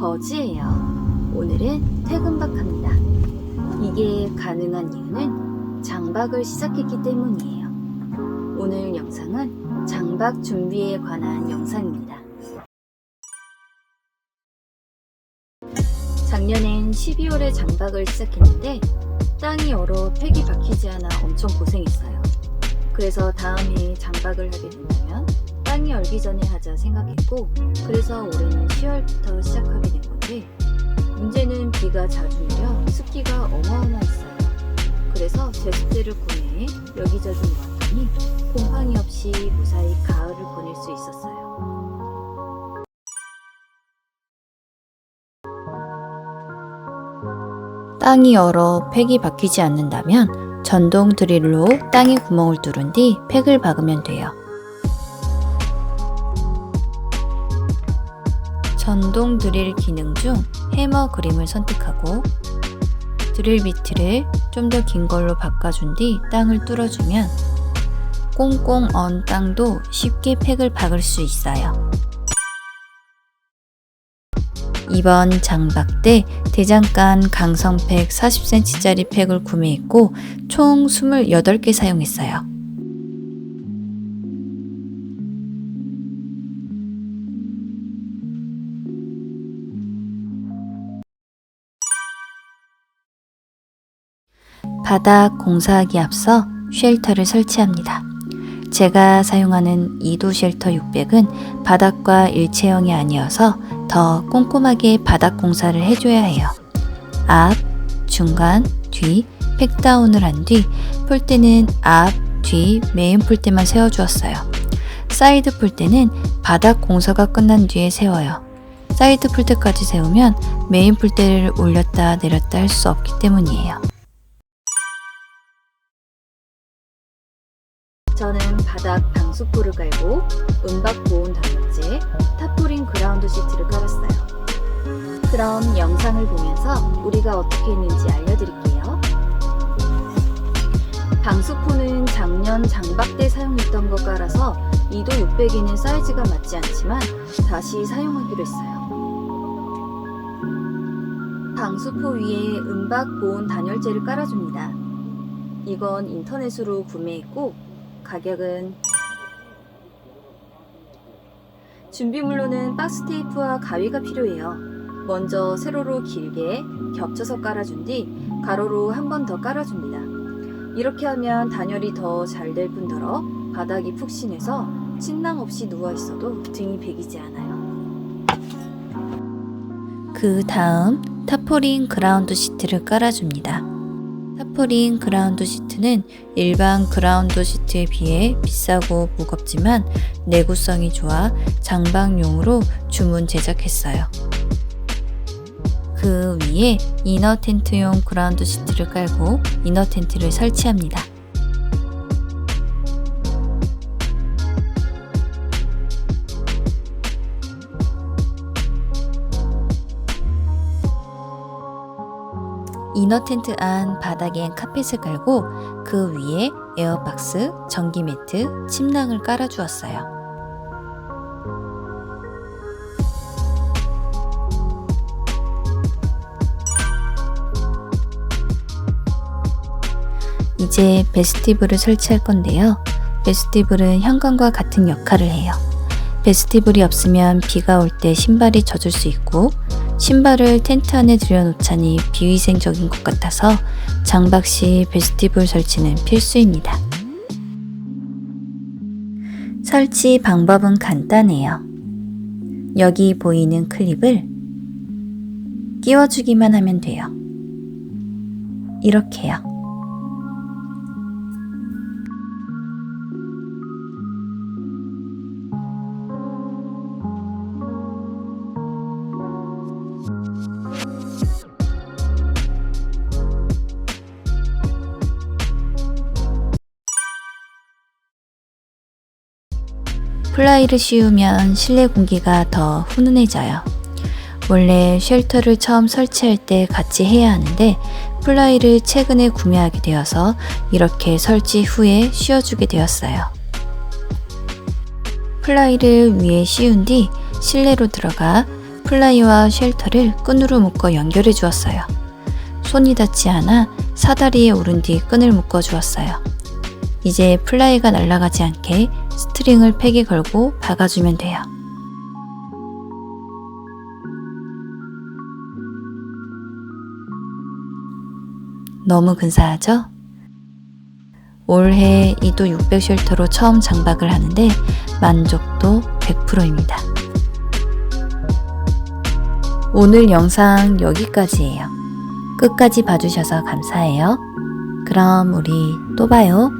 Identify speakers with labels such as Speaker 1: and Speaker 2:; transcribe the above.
Speaker 1: 버즈예요. 오늘은 퇴근박합니다. 이게 가능한 이유는 장박을 시작했기 때문이에요. 오늘 영상은 장박 준비에 관한 영상입니다. 작년엔 12월에 장박을 시작했는데 땅이 얼어 팩이 박히지 않아 엄청 고생했어요. 그래서 다음에 장박을 하게 된다면 땅이 얼기 전에 하자 생각했고 그래서 올해는 10월부터 시작하게 된 건데 문제는 비가 자주 내려 습기가 어마어마했어요. 그래서 제습제를 구매해 여기저기 놓았더니 곰팡이 없이 무사히 가을을 보낼 수 있었어요.
Speaker 2: 땅이 얼어 팩이 박히지 않는다면 전동 드릴로 땅에 구멍을 뚫은 뒤 팩을 박으면 돼요. 전동 드릴 기능 중 해머 그림을 선택하고 드릴 비트를 좀 더 긴 걸로 바꿔준 뒤 땅을 뚫어주면 꽁꽁 언 땅도 쉽게 팩을 박을 수 있어요. 이번 장박 때 대장간 강성팩 40cm짜리 팩을 구매했고 총 28개 사용했어요. 바닥 공사하기 앞서 쉘터를 설치합니다. 제가 사용하는 2도 쉘터 600은 바닥과 일체형이 아니어서 더 꼼꼼하게 바닥 공사를 해줘야 해요. 앞, 중간, 뒤, 팩다운을 한 뒤 폴대는 앞, 뒤, 메인 폴대만 세워주었어요. 사이드 폴대는 바닥 공사가 끝난 뒤에 세워요. 사이드 폴대까지 세우면 메인 폴대를 올렸다 내렸다 할 수 없기 때문이에요.
Speaker 1: 저는 바닥 방수포를 깔고 음박 보온 단열재, 타포린 그라운드 시트를 깔았어요. 그럼 영상을 보면서 우리가 어떻게 했는지 알려드릴게요. 방수포는 작년 장박 때 사용했던 거 깔아서 2도 600에는 사이즈가 맞지 않지만 다시 사용하기로 했어요. 방수포 위에 음박 보온 단열재를 깔아줍니다. 이건 인터넷으로 구매했고 가격은 준비물로는 박스 테이프와 가위가 필요해요. 먼저 세로로 길게 겹쳐서 깔아준 뒤 가로로 한 번 더 깔아줍니다. 이렇게 하면 단열이 더 잘 될 뿐더러 바닥이 푹신해서 침낭 없이 누워 있어도 등이 베기지 않아요.
Speaker 2: 그 다음 타포린 그라운드 시트를 깔아줍니다. 타포린 그라운드 시트는 일반 그라운드 시트에 비해 비싸고 무겁지만 내구성이 좋아 장박용으로 주문 제작했어요. 그 위에 이너 텐트용 그라운드 시트를 깔고 이너 텐트를 설치합니다. 이너 텐트 안 바닥엔 카펫을 깔고 그 위에 에어박스, 전기 매트, 침낭을 깔아 주었어요. 이제 베스티블을 설치할 건데요. 베스티블은 현관과 같은 역할을 해요. 베스티블이 없으면 비가 올 때 신발이 젖을 수 있고 신발을 텐트 안에 들여놓자니 비위생적인 것 같아서 장박 시 베스티블 설치는 필수입니다. 설치 방법은 간단해요. 여기 보이는 클립을 끼워주기만 하면 돼요. 이렇게요. 플라이를 씌우면 실내 공기가 더 훈훈해져요. 원래 쉘터를 처음 설치할 때 같이 해야 하는데 플라이를 최근에 구매하게 되어서 이렇게 설치 후에 씌워주게 되었어요. 플라이를 위에 씌운 뒤 실내로 들어가 플라이와 쉘터를 끈으로 묶어 연결해 주었어요. 손이 닿지 않아 사다리에 오른 뒤 끈을 묶어 주었어요. 이제 플라이가 날아가지 않게 스트링을 팩에 걸고 박아주면 돼요. 너무 근사하죠? 올해 이도 600 쉘터로 처음 장박을 하는데 만족도 100%입니다. 오늘 영상 여기까지예요. 끝까지 봐주셔서 감사해요. 그럼 우리 또 봐요.